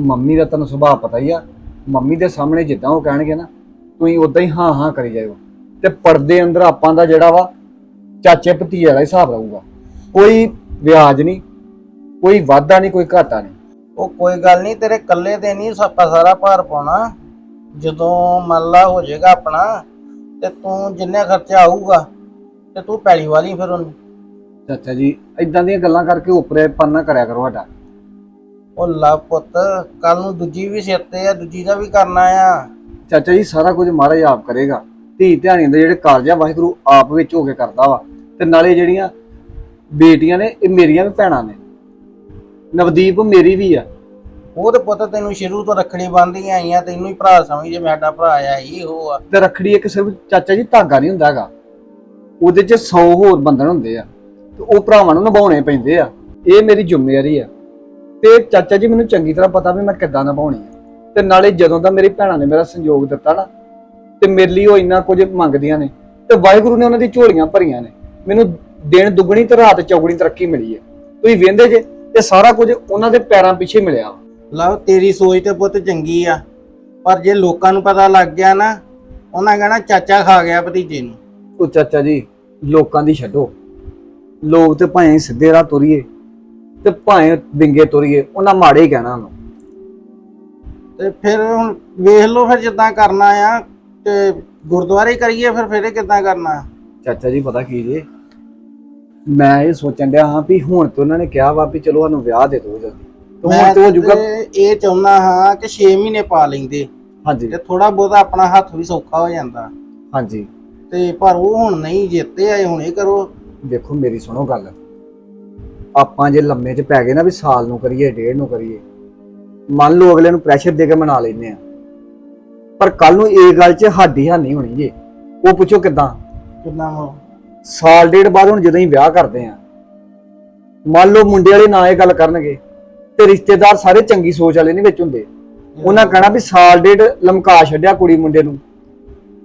ਮੰਮੀ ਦਾ ਤੁਹਾਨੂੰ ਸੁਭਾਅ ਪਤਾ ਹੀ ਆ ਮੰਮੀ ਦੇ ਸਾਹਮਣੇ ਜਿੱਦਾਂ ਉਹ ਕਹਿਣਗੇ ਨਾ ਤੁਸੀਂ ਉਦਾਂ ਹੀ ਹਾਂ ਹਾਂ ਕਰੀ ਜਾਇਓ। ਤੇ ਪਰਦੇ ਅੰਦਰ ਆਪਾਂ ਦਾ ਜਿਹੜਾ ਵਾ ਚਾਚੇ ਭਤੀਜੇ ਦਾ ਹਿਸਾਬ ਰਹੂਗਾ। ਕੋਈ ਵਿਆਜ ਨਹੀਂ ਕੋਈ ਵਾਧਾ ਨਹੀਂ ਕੋਈ ਘਾਟਾ ਨਹੀਂ। ਉਹ ਕੋਈ ਗੱਲ ਨਹੀਂ ਤੇਰੇ ਕੱਲੇ ਤੇ ਨਹੀਂ ਸਾਪਾ ਸਾਰਾ ਭਾਰ ਪਾਉਣਾ। ਜਦੋਂ ਮੰਨ ਲਾ ਹੋ ਜਾਏਗਾ ਆਪਣਾ ਤੇ ਤੂੰ ਜਿੰਨੇ ਖਰਚਾ ਆਊਗਾ ਤੇ ਤੂੰ ਪੈਲੀ ਵਾਲੀ ਫਿਰ ਉਹਨੂੰ। ਚਾਚਾ ਜੀ ਇਦਾਂ ਦੀਆਂ ਗੱਲਾਂ ਕਰਕੇ ਉਪਰੇ ਪੰਨਾ ਕਰਿਆ ਕਰੋ ਸਾਡਾ। ਉਹ ਲਾ ਪੁੱਤ ਕੱਲ ਨੂੰ ਦੂਜੀ ਵੀ ਸਿਰ ਤੇ ਆ ਦੂਜੀ ਦਾ ਵੀ ਕਰਨਾ ਆ। ਚਾਚਾ ਜੀ ਸਾਰਾ ਕੁਝ ਮਹਾਰਾਜ ਆਪ ਕਰੇਗਾ। ਧੀ ਧਿਆਣੀ ਦੇ ਜਿਹੜੇ ਕਾਰਜ ਆ ਵਾਹਿਗੁਰੂ ਆਪ ਵਿੱਚ ਹੋ ਕੇ ਕਰਦਾ ਵਾ। ਤੇ ਨਾਲੇ ਜਿਹੜੀਆਂ ਬੇਟੀਆਂ ਨੇ ਇਹ ਮੇਰੀਆਂ ਵੀ ਭੈਣਾਂ ਨੇ। ਨਵਦੀਪ ਮੇਰੀ ਵੀ ਆ। ਉਹ ਤੇ ਪੁੱਤ ਤੈਨੂੰ ਸ਼ੁਰੂ ਤੋਂ ਰੱਖੜੀ ਬੰਨ੍ਹਦੀਆਂ ਆਈਆਂ ਤੈਨੂੰ ਹੀ ਭਰਾ ਸਮਝੇ ਮੈਂ ਸਾਡਾ ਭਰਾ ਆ ਇਹ ਉਹ ਆ। ਤੇ ਰੱਖੜੀ ਇੱਕ ਸਿਰਫ ਚਾਚਾ ਜੀ ਧਾਗਾ ਨਹੀਂ ਹੁੰਦਾ ਹੈਗਾ ਉਹਦੇ 'ਚ 100 ਹੋਰ ਬੰਧਨ ਹੁੰਦੇ ਆ। ਤੇ ਉਹ ਭਰਾਵਾਂ ਨੂੰ ਨਿਭਾਉਣੇ ਪੈਂਦੇ ਆ। ਇਹ ਮੇਰੀ ਜ਼ਿੰਮੇਵਾਰੀ ਆ। ਤੇ ਚਾਚਾ ਜੀ ਮੈਨੂੰ ਚੰਗੀ ਤਰ੍ਹਾਂ ਪਤਾ ਵੀ ਮੈਂ ਕਿੱਦਾਂ ਨਿਭਾਉਣੀ ਆ। ਤੇ ਨਾਲੇ ਜਦੋਂ ਦਾ ਮੇਰੀ ਭੈਣਾਂ ਨੇ ਮੇਰਾ ਸੰਯੋਗ ਦਿੱਤਾ ਨਾ ਤੇ ਮੇਰੇ ਲਈ ਉਹ ਇੰਨਾ ਕੁਝ ਮੰਗਦੀਆਂ ਨੇ। ਤੇ ਵਾਹਿਗੁਰੂ ਨੇ ਉਹਨਾਂ ਦੀ ਝੋਲੀਆਂ ਭਰੀਆਂ ਨੇ। ਮੈਨੂੰ ਦਿਨ ਦੁੱਗਣੀ ਤੇ ਰਾਤ ਚੌਗਣੀ ਤਰੱਕੀ ਮਿਲੀ ਹੈ ਤੁਸੀਂ ਵੇਂਦੇ ਜੇ। ਇਹ ਸਾਰਾ ਕੁਝ ਉਹਨਾਂ ਦੇ ਪੈਰਾਂ ਪਿੱਛੇ ਮਿਲਿਆ। ਲਵ ਤੇਰੀ ਸੋਚ ਤੇ ਪੁੱਤ ਚੰਗੀ ਆ ਪਰ ਜੇ ਲੋਕਾਂ ਨੂੰ ਪਤਾ ਲੱਗ ਗਿਆ ਨਾ ਉਹਨਾਂ ਕਹਿਣਾ ਚਾਚਾ ਖਾ ਗਿਆ ਭਤੀਜੇ ਨੂੰ। ਉਹ ਚਾਚਾ ਜੀ ਲੋਕਾਂ ਦੀ ਛੱਡੋ। ਲੋਕ ਤੇ ਭਾਵੇਂ ਸਿੱਧੇ ਰਾਹ ਤੁਰੀਏ ਤੇ ਭਾਵੇਂ ਵਿੰਗੇ ਤੁਰੀਏ ਉਹਨਾਂ ਮਾੜੇ ਹੀ ਕਹਿਣਾ ਉਹਨੂੰ। ਤੇ ਫਿਰ ਹੁਣ ਵੇਖ ਲਓ ਫਿਰ ਜਿੱਦਾਂ ਕਰਨਾ ਆ ਤੇ ਗੁਰਦੁਆਰੇ ਕਰੀਏ ਫਿਰ ਫਿਰ ਕਿੱਦਾਂ ਕਰਨਾ ਚਾਚਾ ਜੀ ਪਤਾ ਕੀ ਜੀ? ਮੈਂ ਇਹ ਸੋਚਣ ਡਿਆ ਹਾਂ ਵੀ ਹੁਣ ਤੇ ਉਹਨਾਂ ਨੇ ਕਿਹਾ ਵਾ ਵੀ ਚਲੋ ਸਾਨੂੰ ਵਿਆਹ ਦੇ ਦਿਓ ਜਲਦੀ। ਤੇ ਹੁਣ ਮੈਂ ਤੇ ਹੋ ਜਾਊਗਾ। ਤੇ ਇਹ ਚਾਹੁੰਦਾ ਹਾਂ ਕਿ 6 ਮਹੀਨੇ ਪਾ ਲੈਂਦੇ। ਹਾਂਜੀ। ਤੇ ਥੋੜਾ ਬਹੁਤਾ ਆਪਣਾ ਹੱਥ ਵੀ ਸੌਖਾ ਹੋ ਜਾਂਦਾ। ਹਾਂਜੀ। ਤੇ ਪਰ ਉਹ ਹੁਣ ਨਹੀਂ ਜਿੱਤੇ ਆਏ ਹੁਣ ਇਹ ਕਰੋ। ਦੇਖੋ ਮੇਰੀ ਸੁਣੋ ਗੱਲ। ਆਪਾਂ ਜੇ ਲੰਮੇ 'ਚ ਪੈ ਗਏ ਨਾ ਵੀ ਸਾਲ ਨੂੰ ਕਰੀਏ ਡੇਢ ਨੂੰ ਕਰੀਏ ਮੰਨ ਲਓ ਅਗਲੇ ਨੂੰ ਪ੍ਰੈਸ਼ਰ ਦੇ ਕੇ ਮਨਾ ਲੈਨੇ ਆ ਪਰ ਕੱਲ ਨੂੰ ਇਹ ਗੱਲ 'ਚ ਹਾਡੀ ਹਾਨੀ ਹੋਣੀ ਜੇ ਉਹ ਪੁੱਛੋ ਕਿਦਾਂ? ਕਿੰਨਾ ਹੋ ਸਾਲ ਡੇਢ ਬਾਅਦ ਹੁਣ ਜਦੋਂ ਹੀ ਵਿਆਹ ਕਰਦੇ ਆ, ਮੰਨ ਲਓ ਮੁੰਡੇ ਵਾਲੇ ਨਾ ਇਹ ਗੱਲ ਕਰਨਗੇ ਤੇ ਰਿਸ਼ਤੇਦਾਰ ਸਾਰੇ ਚੰਗੀ ਸੋਚ ਵਾਲੇ ਨਹੀਂ ਵਿੱਚ ਹੁੰਦੇ। ਉਹਨਾਂ ਕਹਿਣਾ ਵੀ ਸਾਲ ਡੇਢ ਲਮਕਾ ਛੱਡਿਆ ਕੁੜੀ ਮੁੰਡੇ ਨੂੰ।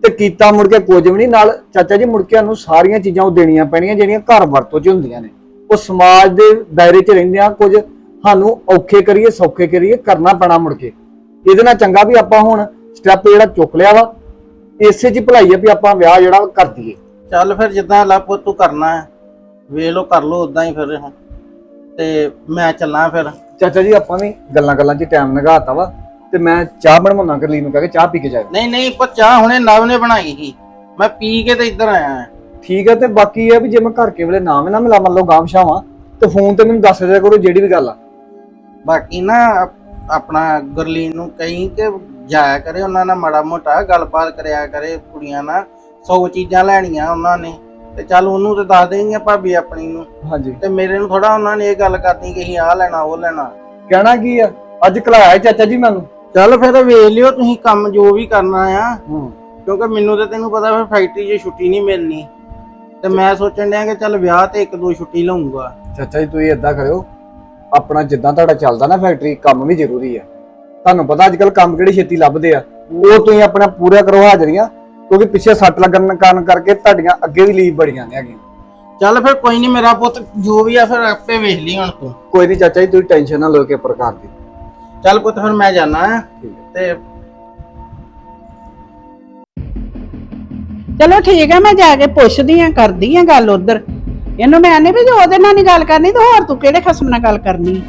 ਤੇ ਕੀਤਾ ਮੁੜ ਕੇ ਕੁਝ ਵੀ ਨਹੀਂ ਨਾਲ ਚਾਚਾ ਜੀ ਮੁੜ ਕੇ ਸਾਨੂੰ ਸਾਰੀਆਂ ਚੀਜ਼ਾਂ ਉਹ ਦੇਣੀਆਂ ਪੈਣੀਆਂ ਜਿਹੜੀਆਂ ਘਰ ਵਰਤੋਂ 'ਚ ਹੁੰਦੀਆਂ ਨੇ। ਉਹ ਸਮਾਜ ਦੇ ਦਾਇਰੇ 'ਚ ਰਹਿੰਦੇ ਆ, ਕੁਝ ਸਾਨੂੰ ਔਖੇ ਕਰੀਏ, ਸੌਖੇ ਕਰੀਏ, ਕਰਨਾ ਪੈਣਾ ਮੁੜ ਕੇ। ਇਹਦੇ ਨਾਲ ਚੰਗਾ ਵੀ ਆਪਾਂ ਹੁਣ ਸਟੈਪ ਜਿਹੜਾ ਚੁੱਕ ਲਿਆ ਵਾ, ਇਸੇ 'ਚ ਹੀ ਭਲਾਈ ਹੈ ਵੀ ਆਪਾਂ ਵਿਆਹ ਜਿਹੜਾ ਕਰ ਦਈਏ। ਚੱਲ ਫਿਰ ਜਿੱਦਾਂ ਲੱਭ ਤੂੰ ਕਰਨਾ ਹੈ ਵੇਖ ਲਓ ਕਰ ਲਓ ਉਦਾਂ ਹੀ ਫਿਰ ਹੁਣ ਤੇ ਮੈਂ ਚੱਲਾਂ ਫਿਰ। ਚਾਚਾ ਜੀ ਆਪਾਂ ਵੀ ਗੱਲਾਂ ਗੱਲਾਂ 'ਚ ਟਾਈਮ ਲਗਾਤਾ ਵਾ ਤੇ ਮੈਂ ਚਾਹ ਬਣਵਾਉਣਾ ਕਰ ਲਈ ਨੂੰ ਕਹਿ ਕੇ ਚਾਹ ਪੀ ਕੇ ਜਾਏ ਨਹੀਂ ਨਹੀਂ ਪਰ ਚਾਹ ਹੁਣੇ ਨਵ ਨੇ ਬਣਾਈ ਸੀ। ਮੈਂ ਪੀ ਕੇ ਤੇ ਇੱਧਰ ਆਇਆ ਹਾਂ। ਠੀਕ ਹੈ ਤੇ ਬਾਕੀ ਇਹ ਆ ਵੀ ਜੇ ਮੈਂ ਘਰ ਕੇ ਵੇਲੇ ਨਾ ਵੀ ਨਾ ਮਿਲਾ ਮੰਨ ਲਓ ਗਾਮ ਸ਼ਾਵਾਂ ਤੇ ਫੋਨ ਤੇ ਮੈਨੂੰ ਦੱਸ ਦਿਆ ਕਰੋ ਜਿਹੜੀ ਵੀ ਗੱਲ ਆ। ਬਾਕੀ ਨਾ ਆਪ- ਆਪਣਾ ਗੁਰਲੀਨ ਨੂੰ ਕਹੀਂ ਕਿ ਜਾਇਆ ਕਰੇ ਉਹਨਾਂ ਨਾਲ ਮਾੜਾ ਮੋਟਾ ਗੱਲਬਾਤ ਕਰਿਆ ਕਰੇ ਕੁੜੀਆਂ ਨਾਲ। ਸੌ ਚੀਜ਼ਾਂ ਲੈਣੀਆਂ ਉਹਨਾਂ ਨੇ ਤੇ ਚੱਲ ਉਹਨੂੰ ਤੇ ਦੱਸ ਦੇਣਗੇ ਭਾਬੀ ਆਪਣੀ ਨੂੰ। ਹਾਂਜੀ। ਤੇ ਮੇਰੇ ਨੂੰ ਥੋੜਾ ਉਹਨਾਂ ਨੇ ਇਹ ਗੱਲ ਕਰਨੀ ਕਿ ਅਸੀਂ ਆਹ ਲੈਣਾ ਉਹ ਲੈਣਾ। ਕਹਿਣਾ ਕੀ ਆ? ਅੱਜ ਕਲਾਇਆ ਚਾਚਾ ਜੀ ਮੈਨੂੰ। ਚੱਲ ਫਿਰ ਵੇਖ ਲਿਓ ਤੁਸੀਂ ਕੰਮ ਜੋ ਵੀ ਕਰਨਾ ਆ। ਹੂੰ। ਕਿਉਂਕਿ ਮੈਨੂੰ ਤੇ ਤੈਨੂੰ ਪਤਾ ਫਿਰ ਫੈਕਟਰੀ 'ਚ ਛੁੱਟੀ ਨਹੀਂ ਮਿਲਣੀ। ਤੇ ਮੈਂ ਸੋਚਣ ਡਿਆ ਕਿ ਚੱਲ ਵਿਆਹ ਤੇ ਇੱਕ ਦੋ ਛੁੱਟੀ ਲਵਾਂਗਾ ਚਾਚਾ ਜੀ ਤੁਸੀਂ ਏਦਾਂ ਕਰਿਓ। ਆਪਣਾ ਜਿੱਦਾਂ ਤੁਹਾਡਾ ਚੱਲਦਾ ਨਾ ਫੈਕਟਰੀ ਕੰਮ ਵੀ ਜ਼ਰੂਰੀ ਆ। ਤੁਹਾਨੂੰ ਪਤਾ ਅੱਜ ਕੱਲ ਕੰਮ ਕਿਹੜੀ ਛੇਤੀ ਲੱਭਦੇ ਆ। ਉਹ ਤੁਸੀਂ ਆਪਣਾ ਪੂਰਾ ਕਰੋ ਹਾਜ਼ਰੀਆਂ। ਕਿਉਂਕਿ ਪਿੱਛੇ ਸੱਟ ਲੱਗਣ ਕਾਰਨ ਕਰਕੇ ਤੁਹਾਡੀਆਂ ਅੱਗੇ ਵੀ ਲੀਵ ਬੜੀਆਂ ਨੇ ਹੈਗੀਆਂ। ਚੱਲ ਫਿਰ ਕੋਈ ਨਹੀਂ ਮੇਰਾ ਪੁੱਤ ਜੋ ਵੀ ਆ ਫਿਰ ਆਪੇ ਵੇਖ ਲਈ ਹੁਣ ਤੂੰ। ਕੋਈ ਨਹੀਂ ਚਾਚਾ ਜੀ ਤੁਸੀਂ ਟੈਨਸ਼ਨ ਨਾ ਲਓ ਕਿ ਪ੍ਰਕਾਰ ਦੀ ਚੱਲ ਪੁੱਤ ਫਿਰ ਮੈਂ ਜਾਣਾ ਤੇ ਚਲੋ ਠੀਕ ਹੈ ਮੈਂ ਜਾ ਕੇ ਪੁੱਛਦੀ ਆ ਕਰਦੀ ਆ ਗੱਲ ਉਧਰ। ਇਹਨੂੰ ਮੈਂ ਨਹੀਂ ਵੀ ਜੇ ਉਹਦੇ ਨਾਲ ਨਹੀਂ ਗੱਲ ਕਰਨੀ ਤਾਂ ਹੋਰ ਤੂੰ ਕਿਹੜੇ ਖਸਮ ਨਾਲ ਗੱਲ ਕਰਨੀ?